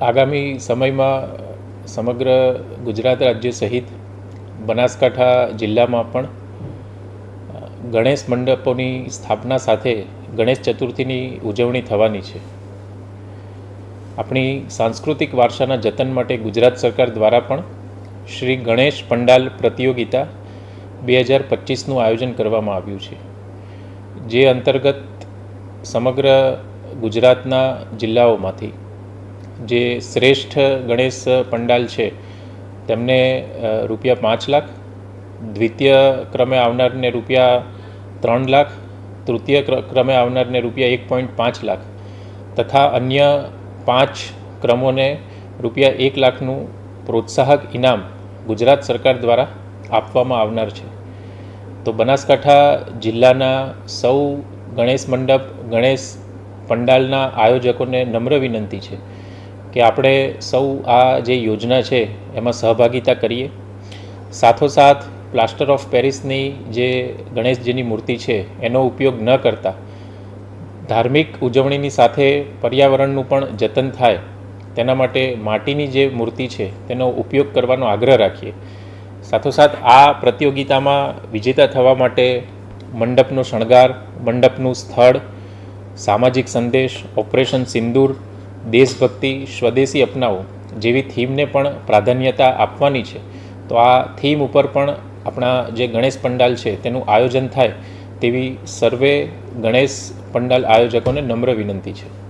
આગામી સમયમાં, સમગ્ર ગુજરાત રાજ્ય સહિત બનાસકાંઠા જિલ્લામાં પણ ગણેશ મંડપોની સ્થાપના સાથે ગણેશ ચતુર્થીની ઉજવણી થવાની છે. આપણી સાંસ્કૃતિક વારસાના જતન માટે ગુજરાત સરકાર દ્વારા પણ શ્રી ગણેશ પંડાલ પ્રતિયોગિતા બે હજાર પચીસનું આયોજન કરવામાં આવ્યું છે. જે અંતર્ગત સમગ્ર ગુજરાતના જિલ્લાઓમાંથી જે શ્રેષ્ઠ ગણેશ પંડાલ છે, તેમને રૂપિયા પાંચ લાખ, દ્વિતીય ક્રમે આવનારને રૂપિયા ત્રણ લાખ, તૃતીય ક્રમે આવનારને રૂપિયા એક પોઈન્ટ પાંચ લાખ, તથા અન્ય પાંચ ક્રમોને રૂપિયા એક લાખનું પ્રોત્સાહક ઇનામ ગુજરાત સરકાર દ્વારા આપવામાં આવનાર છે. તો બનાસકાંઠા જિલ્લાના સૌ ગણેશ મંડપ, ગણેશ પંડાલના આયોજકોને નમ્ર વિનંતી છે. કે આપણે સૌ આ જે યોજના છે, એમાં સહભાગિતા કરીએ. સાથોસાથ પ્લાસ્ટર ઓફ પેરિસની જે ગણેશજીની મૂર્તિ છે, એનો ઉપયોગ ન કરતા. ધાર્મિક ઉજવણીની સાથે પર્યાવરણનું પણ જતન થાય. તેના માટે માટીની જે મૂર્તિ છે, તેનો ઉપયોગ કરવાનો આગ્રહ રાખીએ. સાથોસાથ, આ પ્રતિયોગિતામાં વિજેતા થવા માટે મંડપનો શણગાર, મંડપનું સ્થળ, સામાજિક સંદેશ, ઓપરેશન સિંદૂર દેશભક્તિ, સ્વદેશી અપનાવો જેવી થીમને પણ પ્રાધાન્યતા આપવાની છે. તો આ થીમ ઉપર પણ આપણા જે ગણેશ પંડાલ છે તેનું આયોજન થાય તેવી સર્વે ગણેશ પંડાલ આયોજકોને નમ્ર વિનંતી છે.